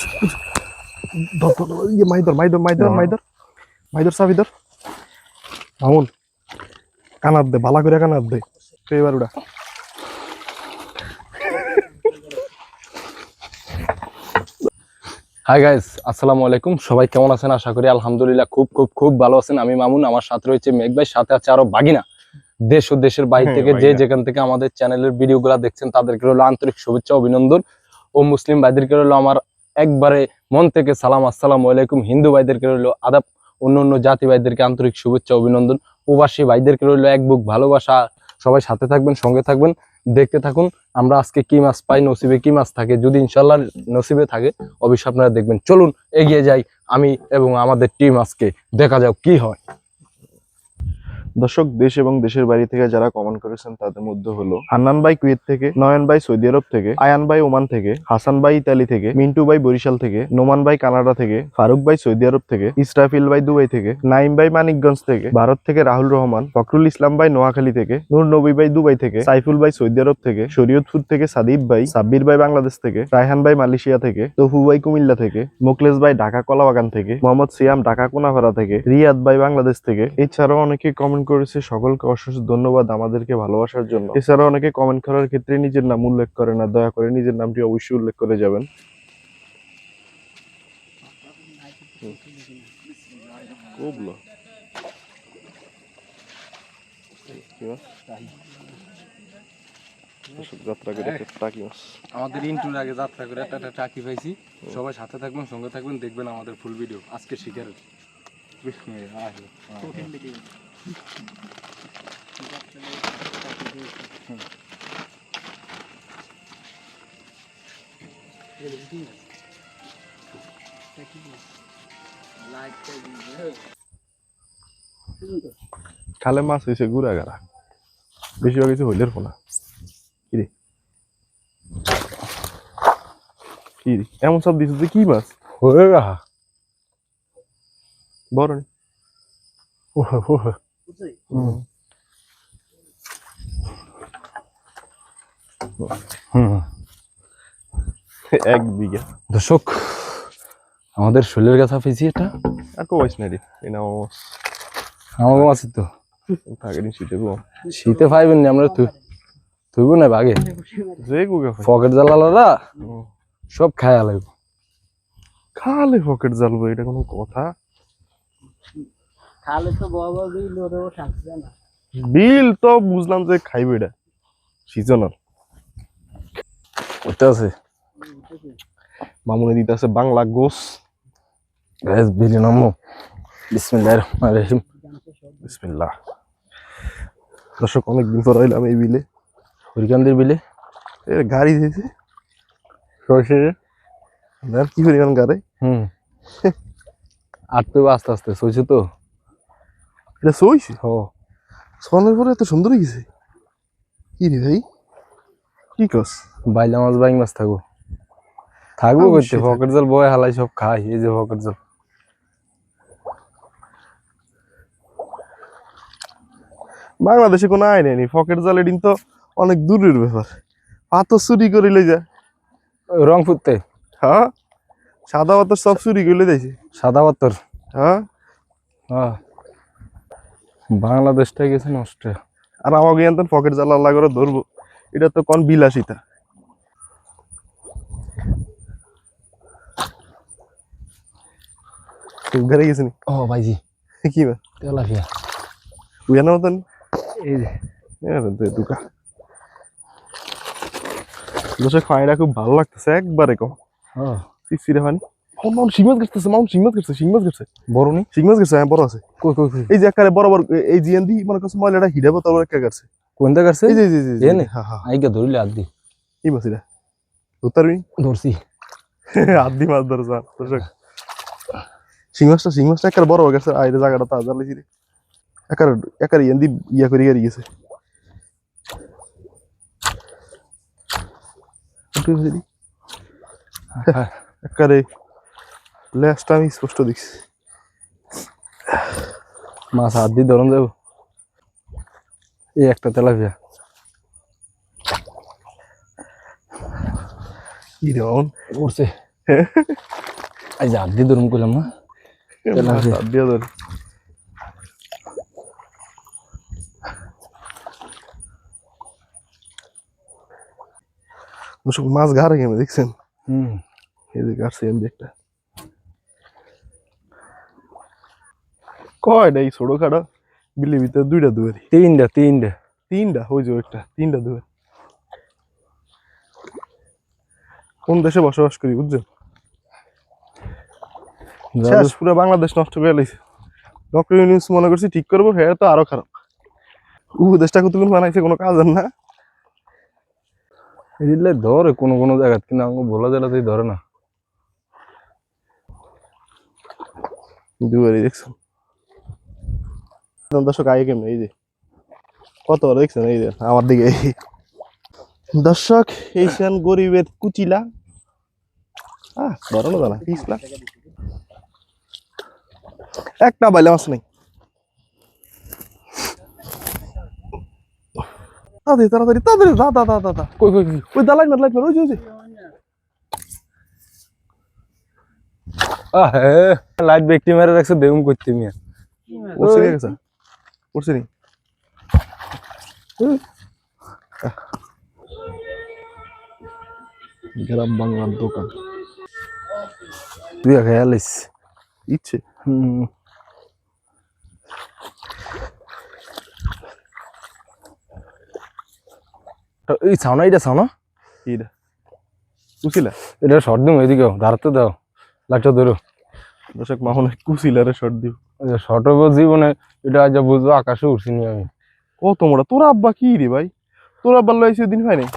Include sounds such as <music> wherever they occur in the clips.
ধর ধর ধর, ইয়ে মাইদর মাইদর মাইদর মাইদর মাইদর চাবি ধর মামুন কানার দে বালা করে কানার দে। তো এবার উড়া। হাই গাইস আসসালামু আলাইকুম। সবাই কেমন আছেন? আশা করি আলহামদুলিল্লাহ খুব খুব খুব ভালো আছেন। আমি মামুন আমার সাথে রয়েছে মেঘ ভাই সাথে আছে আরও বাগিনা। দেশ ও দেশের বাইরে হ্যাঁ, থেকে যে যেখান থেকে আমাদের চ্যানেলের ভিডিওগুলো দেখছেন তাদেরকে রইল আন্তরিক শুভেচ্ছা অভিনন্দন। ও মুসলিম ভাইদেরকে রইল আমার একবারে মন থেকে সালাম, আসসালামু আলাইকুম। হিন্দু ভাইদেরকে রইল আদাব, অন্য অন্য জাতি ভাইদেরকে আন্তরিক শুভেচ্ছা, অভিনন্দন। প্রবাসী ভাইদেরকে রইল এক বুক ভালোবাসা। সবাই সাথে থাকবেন, সঙ্গে থাকবেন, দেখতে থাকুন। আমরা আজকে কি মাছ পাই, নসিবে কি মাছ থাকে, যদি ইনশাল্লাহ নসিবে থাকে, অবশ্যই আপনারা দেখবেন। চলুন, এগিয়ে যাই আমি এবং আমাদের টিম আজকে। দেখা যাক কি হয়। দর্শক, দেশ এবং দেশের বাইরে থেকে যারা কমেন্ট করেছেন, তাদের মধ্যে হলো হান্নান ভাই কুয়েত থেকে, নয়ন ভাই সৌদি আরব থেকে, আয়ান ভাই ওমান থেকে, হাসান ভাই ইতালি থেকে, মিন্টু ভাই বরিশাল থেকে, নোমান ভাই কানাডা থেকে, ফারুক ভাই সৌদি আরব থেকে, ইসরাফিল ভাই দুবাই থেকে নাইম ভাই মানিকগঞ্জ থেকে, ভারত থেকে রাহুল রহমান, ফখরুল ইসলাম ভাই নোয়াখালী থেকে, নূর নবী ভাই দুবাই থেকে, সাইফুল ভাই সৌদি আরব থেকে, শরীয়তপুর থেকে সাদিব ভাই, সাব্বির ভাই বাংলাদেশ থেকে, রায়হান ভাই মালয়েশিয়া থেকে, তফু ভাই কুমিল্লা থেকে মোকলেশ ভাই ঢাকা কলাবাগান থেকে, মোহাম্মদ সিয়াম ঢাকা কোনাভাড়া থেকে, রিয়াদ ভাই বাংলাদেশ থেকে, এছাড়াও অনেকে কমেন্ট করেছে সকলকে অশেষ ধন্যবাদ আমাদেরকে ভালোবাসার জন্য। এছাড়া অনেকে কমেন্ট করার ক্ষেত্রে নিজের নাম উল্লেখ করে না দয়া করে নিজের নামটি অবশ্যই উল্লেখ করে যাবেন। যাত্রা করে টাকি মাছ আমাদের ইন্টুর আগে যাত্রা করে একটা একটা টাকি পাইছি। সবাই সাথে থাকবেন সঙ্গে থাকবেন দেখবেন আমাদের ফুল ভিডিও আজকে শিকারের খালে মাছ হয়েছে গুড়া গাড়া বেশিরভাগ হয়েছে হইলের ফোনা কিরে কি রে? এমন সব দিচ্ছে যে কি মাছ হয়ে গা বড় নি। হুম। হুম। এক বিঘা। দর্শক আমাদের শরীরের কাছে পেয়েছি এটা। আর নাও। আছে তো। থাকে নি শীতে গো শীতে পাইবেন না আমরা তুই তুইব না বাগে যে গুগা পকেট জ্বালালারা সব খায়া লাগবে খালে পকেট জ্বালবো এটা কোনো কথা? খালে তো বাবা বিল ওরেও থাকবে না। বিল তো বুঝলাম যে খাইবে এটা সিজনাল ওটা আছে। মামুনি দিতে আছে বাংলা গোস। গ্যাস বিলি নামো। বিসমিল্লাহির রহমানির রহিম। বিসমিল্লাহ। দর্শক অনেকদিন পর এই বিলে। হরিকান্দির বিলে। এ গাড়ি দিয়েছে। আর কি পরিমাণ গাড়ি? হুম। আর তো আস্তে আস্তে সইছে তো। এটা সইছে? ও সনের পরে এত সুন্দর হয়ে গেছে কি রে ভাই? কি কস? বাইলা মাছ বাইং মাছ থাকব। থাকব অবশ্যই পকেট জল বয়ে হালাই সব খাই এই যে পকেট জল। বাংলাদেশে কোনো আইন নেই পকেট জালে দিন তো অনেক দূরের ব্যাপার। পাথর চুরি করে লই যায় রং ফুটতে হ্যাঁ। সাদা পাথর সব চুরি করে দিয়েছে সাদা পাত্তর হ্যাঁ। আহ। বাংলাদেশটা গেছে নষ্ট আর আমাকে জানতেন পকেট জ্বালা আল্লাহ করে ধরবো। এটা তো কোন বিলাসিতা। ঘরে গেছিনি ও ভাইজি। কি বা? তেলাপিয়া। বুঝানো মতন? এই যে। দুকা। দর্শক পানিটা খুব ভালো লাগতেছে একবারে কম। সিসিরে পানি মাউন্ট মাউন্ট শিং মাছ গেছে মাউন্ট শিং মাছ গেছে শিং মাছ গেছে। বড় নি? শিং মাছ গেছে হ্যাঁ বড় আছে। কই কই এই যে একারে বড় বড় এই জিএনডি মনে করছে ময়লাটা হিডাবো তারপর একটা গেছে? কোন জায়গা আছে এই যে এই যে, এই যে এনে? হ্যাঁ হ্যাঁ। আইগা ধরিলে আদি এই মাছ এটা। ধরতারবি? <laughs> ধরছি। আদি মাছ ধরে স্যার দর্শক। শিং মাছটা শিং মাছটা একারে বড় হয়ে গেছে এই জায়গাটা তাজা লেগেছি রে। একারে একারে এন্দি ইয়া করে গেছে গেছে। একটু বুঝলি হ্যাঁ। একারে লেজটা আমি স্পষ্ট দেখছি। মাছ হাত দিয়ে ধরন যাব। এই একটা তেলাপিয়া। রে মামুন উঠছে এই ধরুন করলাম না আসে। হাত দিয়ে মাছ ঘাড়ে গেমে দেখছেন? হুম। এই যে এমনি একটা। কয়টা এই ছোট খাটো বিলের ভিতরে দুইটা দুয়ারি। তিনটা তিনটা। তিনটা? ওই যে একটা তিনটা দুয়ারি। কোন দেশে বসবাস করি বুঝছেন শেষ পুরো বাংলাদেশ নষ্ট করে লাইছে। ডক্টর ইউনিস মনে করছি ঠিক করব হ্যাঁ তো আরও খারাপ। উপদেশটা কতক্ষণ বানাইছে কোনো কাজের না? এগুলো ধরে কোনো কোনো জায়গা কিন্তু আমাকে বলা জেলাতেই ধরে না। দুয়ারি দেখছেন দর্শক আগে কেমন এই যে কত বড় দেখছেন এই যে আমার দিকে দর্শক এই সেন গরিবের কুচিলা আহ বড় না জানা পিছলা একটা বাইলে মাছ নেই তাড়াতাড়ি তাড়াতাড়ি তাড়াতাড়ি দা দা দা দা দা কই কই ওই দালাই মার লাইট মার ওই যে আহে লাইট ব্যক্তি মেরে রাখছে দেউম করতে মিয়া নিয়ে গেছে উঠছে নি? গ্রাম বাংলার দোকান। তুই আইস ইচ্ছে। হুম। এই ছাউনা এটা ছাউনা এইটা কুচিলা? এটা শর্ট দিম এদিকেও দাঁড়াতে দাও। লাইটটা ধরো। দর্শক মাহনে কুচিলারে শর্ট দিব। শর্ট জীবনে এটা আজ বুঝব আকাশে উঠছিনি আমি। ও তোমরা তোর আব্বা কি রে ভাই? তোর আব্বার লইছে দিন হয় নাই?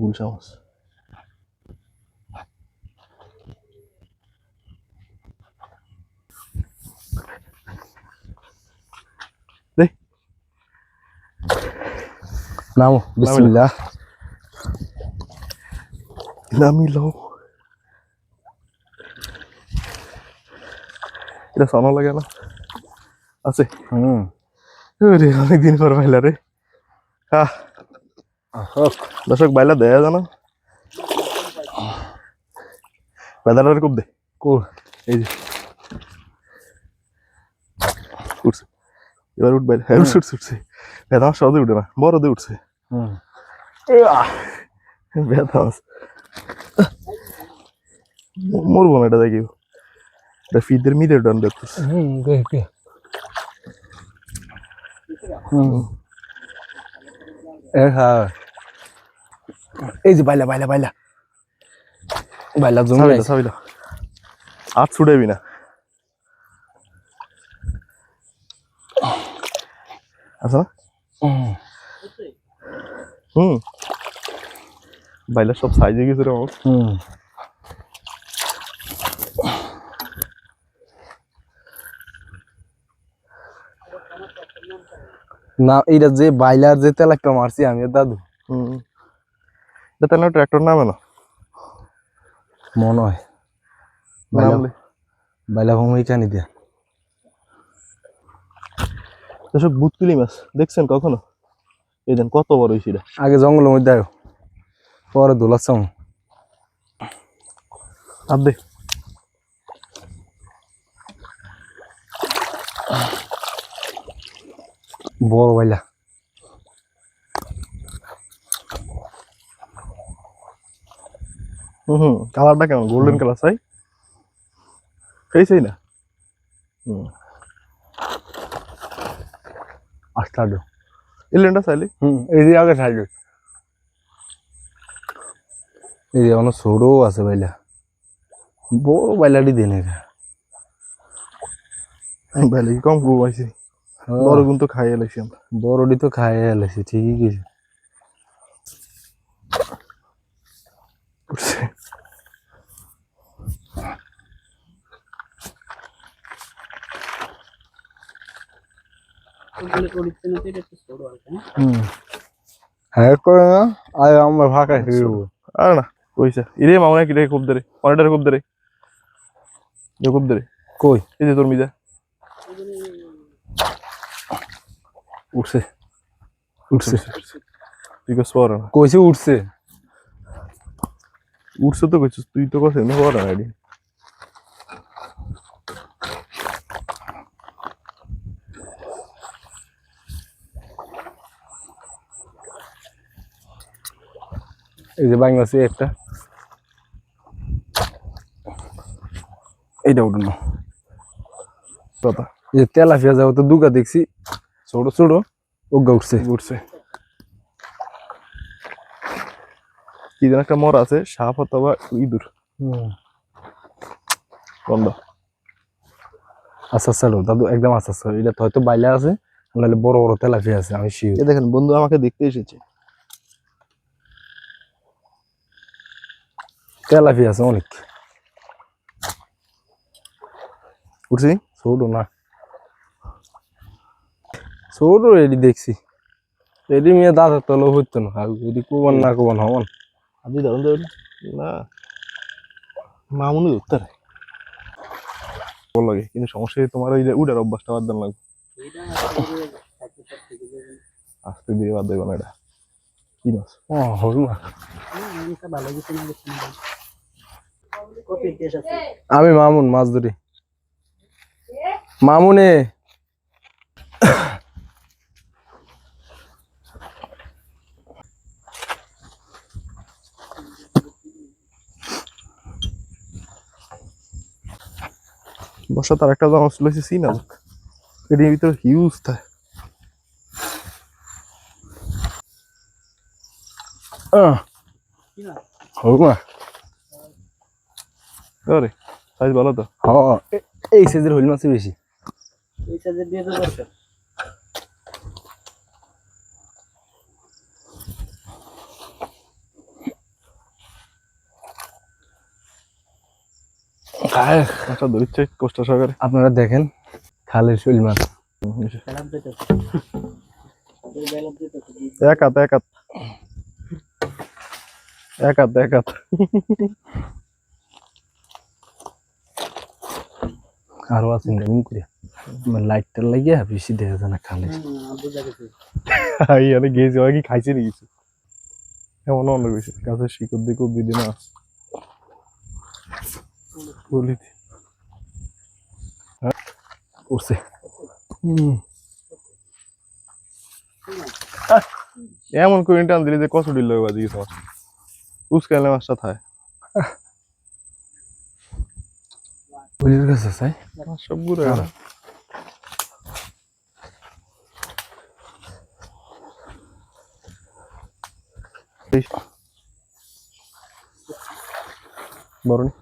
গুল চামচ নামো বিসমিল্লাহ। নামি লও এটা সানা লাগে না। আছে। হুম। রে অনেকদিন পর বাইলা রে হ্যাঁ দর্শক বাইলা দেয়া জানো? বেদানার খুব দে। কো এই যে। উঠছে। এবার উঠবে হ্যাঁ উঠছে উঠছে। বেদানা সহজে উঠে না। বড় দিয়ে উঠছে। হুম। আছে মরবো না এটা দেখি গে গে হুম এ হ্যাঁ এই যে বাইলা বাইলা বাইলা। বাইলা জমি সাবিলা। সাবিলা। হাত ছুটাবি না। আচ্ছা। হুম। হুম। বাইলা সব সাইজে গেছে রে হুম। না এটা যে বাইলার যে তেল একটা মারছি আমি দাদু। হুম। এটা তাহলে ট্র্যাক্টর নামে না? মনে হয় বাইলা ভূমি কানি দিয়া। দর্শক বুতকুলি মাছ দেখছেন কখনো? এই দেন কত বড় হয়েছে এটা আগে জঙ্গলের মধ্যে আয়ো। পরে দোলাচ্ছাম আর দে বড় বাইলা হুম হুম কালারটা কেমন গোল্ডেন কালার চাই খেয়েছেই না? হুম। আস্তাডো ইলেনটা চাইলে হুম এই যে আগে সাইড এই যে অনেক ছোটও আছে বাইলা বড় বাইলাটি দেনে ভালো কম ঘুমাইছি বড় গুণ তো খাইয়ে লাইছি আমরা। বড়টি তো খাই এলাইছি ঠিকই করিচ্ছে না? হ্যাঁ করে না আয় আমরা ফাঁকা খেয়ে আর না কইছে। ইরে মামনা কি রে খুব ধরে অনেকটা খুব ধরে খুব ধরে কই? এই যে তোর মিজা। উঠছে উঠছে তুই কস পড়া না কইছে উঠছে উঠছে তো কইছিস তুই তো কস এমনি পড়া না এডি এই যে বাংলাদেশে একটা এইটা উঠুন না কথা এই যে তেলাপিয়া যাব তো দুগা দেখছি ছোট ছোট ওগা উঠছে উঠছে কি যেন একটা মর আছে সাপ অথবা ইঁদুর বন্ধ আচ্ছা চলো দাদু একদম আচ্ছা আচ্ছা এটা হয়তো বাইলে আছে নাহলে বড় বড় তেলাপিয়া আছে আমি শিওর দেখেন বন্ধু আমাকে দেখতে এসেছে তেলাপিয়া আছে অনেক উঠছি ছোট না ছোট এডি দেখছি। এডি মেয়ে দাদা তলো হইতো না। আর এডি কোবান না কোবান হমান আপনি ধরুন ওটা। না মামুনি ভালো লাগে কিন্তু সমস্যা তোমার ওই যে উডার অভ্যাসটা বাদ দেন লাগবে। আস্তে দিয়ে বাদ দেবো না এটা। কি মাছ? ও হল আমি মামুন মাছ ধরি। মামুনে! বর্ষা তার একটা দাম ছিল সি না এটির ভিতরে হিউজ থাকে আহ, না আরে সাইজ ভালো তো। হ এ- এই সাইজের হইল মাছই বেশি। এই সাইজের দিয়ে তো দরকার সহকারে। আপনারা দেখেন খালের শৈল মাছ। বেলাপ দিতেছে এই বেলাপ দিতেছে এক হাত এক হাত। এক হাত এক হাত। আরও আছে এমন করে লাইটটা লাগিয়ে বেশি দেখা যায় না খালে। আরে গেছে কি খাইছে নি কিছু এমন অনেক বেশি গাছের শিকড় দিয়ে দিদি না বলি উঠছে হুম, এমন করে টান দিলে যে কষ্ট দিল বাজি গেছে মাছ উস্কাইলে মাছটা থায় হইলের কাছে চাই মাছ সব ঘুরে হ্যাঁ। বরণি ঠিক আছে তো?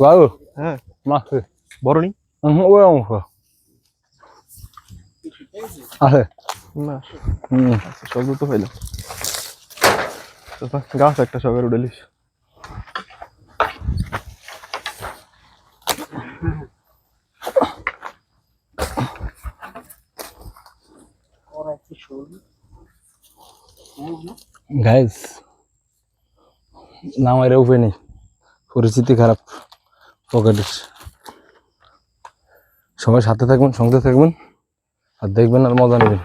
বাবু হ্যাঁ মাছ বরণি ওই অংশ আছে না হুম আচ্ছা সব তো পাইলাম চাচা, গাছ একটা সবের উড়েলিস ওরা একটু শোল হ্যাঁ হ্যাঁ গাইজ নামের উপায় নেই পরিস্থিতি খারাপ পকেটের সবাই সাথে থাকবেন সঙ্গে থাকবেন আর দেখবেন আর মজা নেবেন।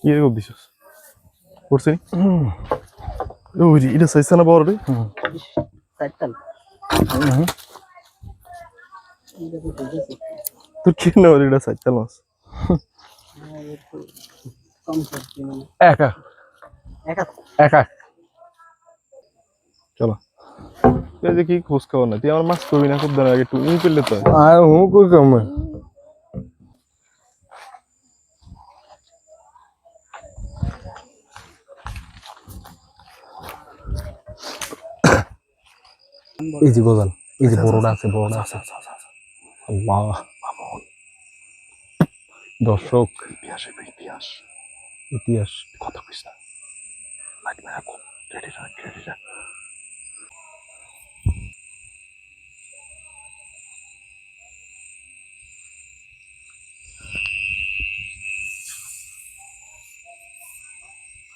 কি রে দিছিস? করছি ওই এটা না বড় রে। হুম। তো ঠিক তোর কি না এটা মাছ। এক। একা। চলো। তুই যে কি খোঁজ খাওয়া না তুই আমার মাছ করবি না খুব দাঁড়া আগে একটু। ই করলে তো আর হু কই কম এই যে গোদাল এই যে বড়টা আছে বড়টা আছে। আল্লাহ দর্শক ইতিহাস ইতিহাস। ইতিহাস। কথা কইস না লাগবে না খুব রেডি রাখ রেডি রাখ ধর, ধর, ধর, ইয়ে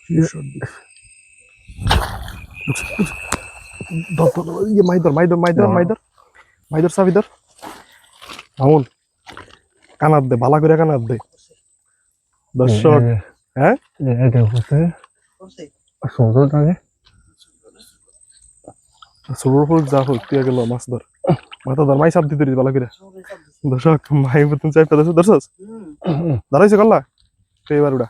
মাইদর মাইদর মাইদর মাইদর মাইদর চাবি আমুন কানার দে বালা করে কানার দে। দর্শক হ্যাঁ? করছে ছোটর যা হোক তুই গেল মাছ ধর। মাথা ধর মাই সাপ দিতে বালা করে। সবাই সব দর্শক মাই বুতুন চাই পেদাস দর্শক দাঁড়াইছে কল্লা? তো এবার উড়া।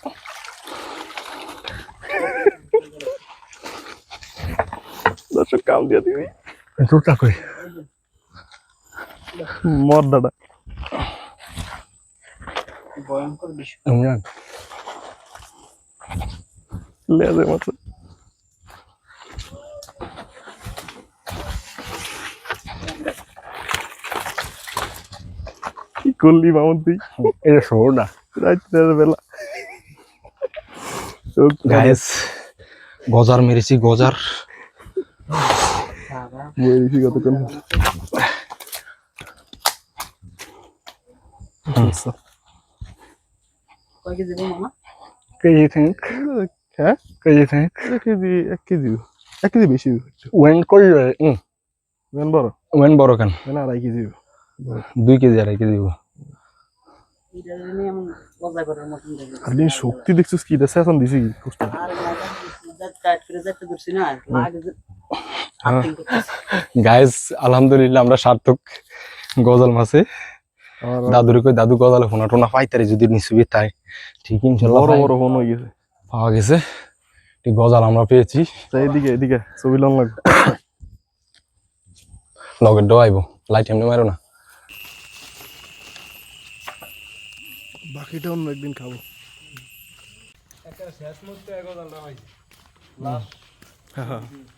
দর্শক কাম দিয়া দিবি? মর দাদা। ভয়ঙ্কর বিষয়। লেজে মাছ কি করলি মামুন তুই এটা শোরটা রাত্রের বেলা। গজার মেরেছি গজার। বইছি কতক্ষণ কেজি থিঙ্ক হ্যাঁ? কেজি থিঙ্ক এক কেজি এক কেজি। এক কেজি বেশি ওয়েন করলে মেন বড়? ওয়েন বড় কেন? মেন আড়াই কেজি দুই কেজি আড়াই কেজি দিন শক্তি দেখছিস কি দেশে এখন দিছি কি? কষ্ট লাগা লাগে। গাইস আলহামদুলিল্লাহ আমরা সার্থক গজাল মাছে দাদুর কই দাদু গজালে ফোনা টোনা পাইতারি যদি নিচুবি তাই। ঠিক ইনশাল্লাহ বড় বড় ফোন হয়ে গেছে। পাওয়া গেছে। ঠিক গজাল আমরা পেয়েছি। তাই এদিকে এদিকে ছবি লন লাগবে। লগের ডোয়াইব লাইট এমনি মারো না। বাকিটা অন্য একদিন খাব। একটা শেষ হ্যাঁ উড়ি যাম Last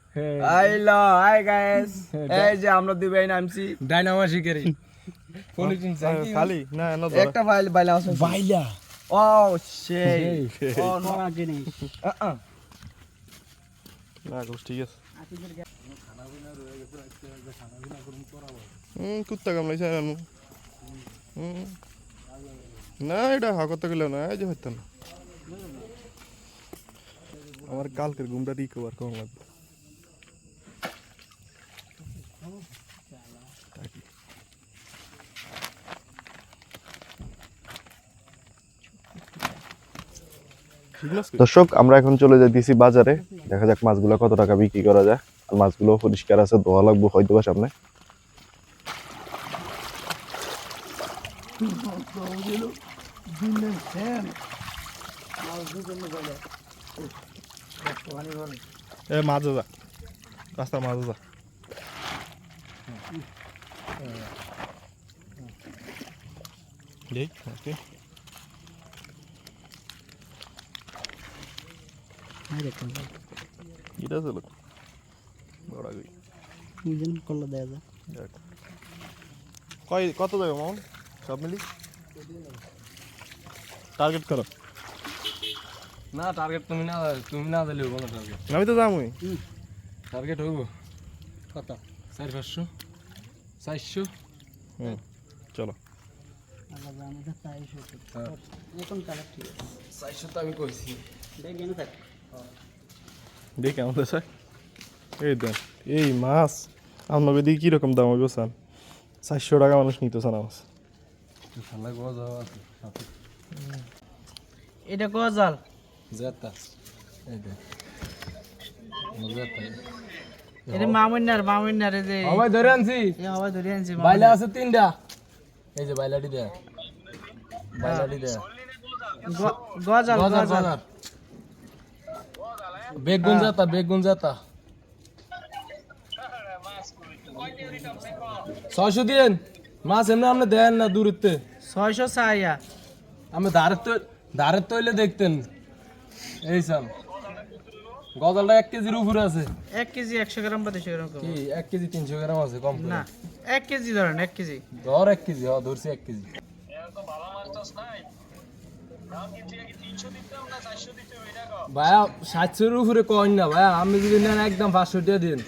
হ্যালো হাই গাইস। <laughs> এই যে আমরা দুই ভাই নামছি। ডাইনামা শিকারি। <laughs> খালি? না না একটা ফাইল বাইলা আছে। বাইলা ও সেই। ও নো করা জিনিস না <laughs> গোস ঠিক আছে। হুম কুত্তা আনু হুম না এটা হাকতে গেলে না এই যে হইতো না আমার কালকের ঘুমটা রিকভার কম লাগবে। দর্শক আমরা এখন চলে যাইতেছি বাজারে। দেখা যাক মাছগুলো কত টাকা বিক্রি করা যায়। আর মাছগুলো পরিষ্কার আছে ধোয়া লাগবে হয়তো বা সামনে মাছ যা। রাস্তা মাছ যা হ্যাঁ দেখুন এটা চলো বড় গই দুজন করলে দেয়া যায়। দেখ। কয় কত দেবে মামন সব মিলি? টার্গেট করো। না টার্গেট তুমি না তুমি না দিলে কোনো টার্গেট আমি তো যামই। টার্গেট হইব? কত? চারি পাঁচশো? চারশো? হুম চলো। আল্লাহ জানে তো তাই শুধু হ্যাঁ। এখন চারশো তো আমি কইছি। দেখ থাক। দেখি আমাদের স্যার এই দেন এই মাছ আপনাকে দিকে কীরকম দাম হইব স্যার? চারশো টাকা মানুষ নিত স্যার মাছ এটা গজাল জেতা। এই দে জেতা। এটা মামুন্নার মামুন্নার এই যে সবাই ধরে আনছি। এ ধরে আনছি বাইলা আছে তিনটা। এই যে বাইলাটি বাইলাটি গজাল। গজাল। বেগুন যাতা বেগুন যাতা ছয়শো দিন মাছ এমনি আপনি দেন না দূরত্বে। ছয়শো চাইয়া আমি ধারের তো ধারের তৈলে দেখতেন। এই সাল গজালটা এক কেজির উপরে আছে। এক কেজি একশো গ্রাম বা দুশো গ্রাম কি? এক কেজি তিনশো গ্রাম আছে কম না এক কেজি ধরেন এক কেজি। ধর এক কেজি ধরছি এক কেজি। ভাইয়া সাতশোর উপরে কইন না ভাইয়া আমি যদি নেন একদম পাঁচশো টাকা দিন।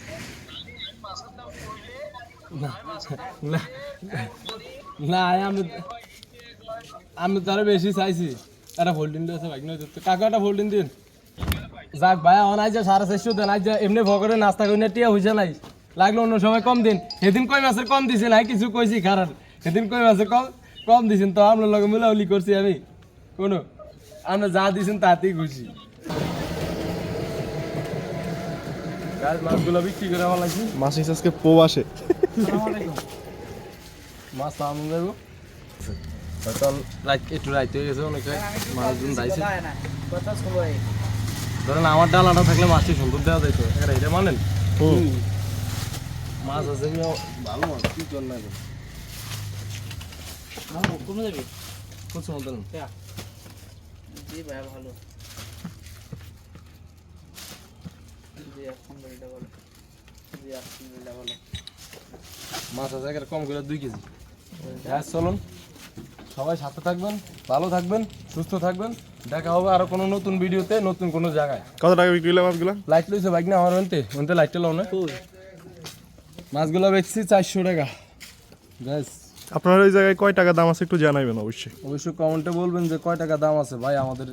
না, আমি আমি তারা বেশি চাইছি। একটা ফোল্ডিং দিয়েছে ভাই নয় কাকু একটা ফোল্ডিং দিন। যাক ভাই আমার আজ সাড়ে চারশো দেন আজ এমনি ভগরে নাস্তা করি টিয়া হয়েছে নাই। লাগল অন্য সময় কম দিন। সেদিন কই মাসের কম দিছে নাই কিছু কইছি খারাপ সেদিন কই মাসের কম কম দিছেন তো আপনার লগে মিলাউলি করছি আমি। কোনো আমরা যা দিছেন তাতেই খুশি। গাছ মাছগুলো বিক্রি করে আমার লাগছে মাছ আজকে প্রবাসে। মাছ পাওয়া যাব হয়তো রাত একটু রাইতে হয়ে গেছে অনেক মানুষজন যাইছে ধরেন আমার ডালাটা থাকলে মাছটি সুন্দর দেওয়া যাইতো। এটা এটা মানেন? মাছ আছে ভালো মাছ কি কর না কমে যাবি জি ভাই ভালো। জি আলহামদুলিল্লাহ ভালো। জি আলহামদুলিল্লাহ ভালো। মাছ আছে একেবারে কম করে দুই কেজি। গ্যাস চলুন। সবাই সাথে থাকবেন ভালো থাকবেন সুস্থ থাকবেন। দেখা হবে আরও কোনো নতুন ভিডিওতে নতুন কোনো জায়গায়। কত টাকা বিক্রি হলো মাছগুলো? লাইট লইছে বাইক না আমার অন্তে। অন্তে লাইটটা লাও না। মাছগুলো বেচছি চারশো টাকা। গ্যাস আপনার ওই জায়গায় কয় টাকা দাম আছে একটু জানাবেন অবশ্যই। অবশ্যই কমেন্টে বলবেন যে কয় টাকা দাম আছে। ভাই আমাদের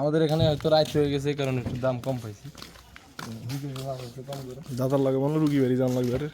আমাদের এখানে হয়তো রাইট হয়ে গেছে এই কারণে একটু দাম কম পাইছি। দাদার লাগে মানে রুগী বাড়ি জান লাগবে আরে।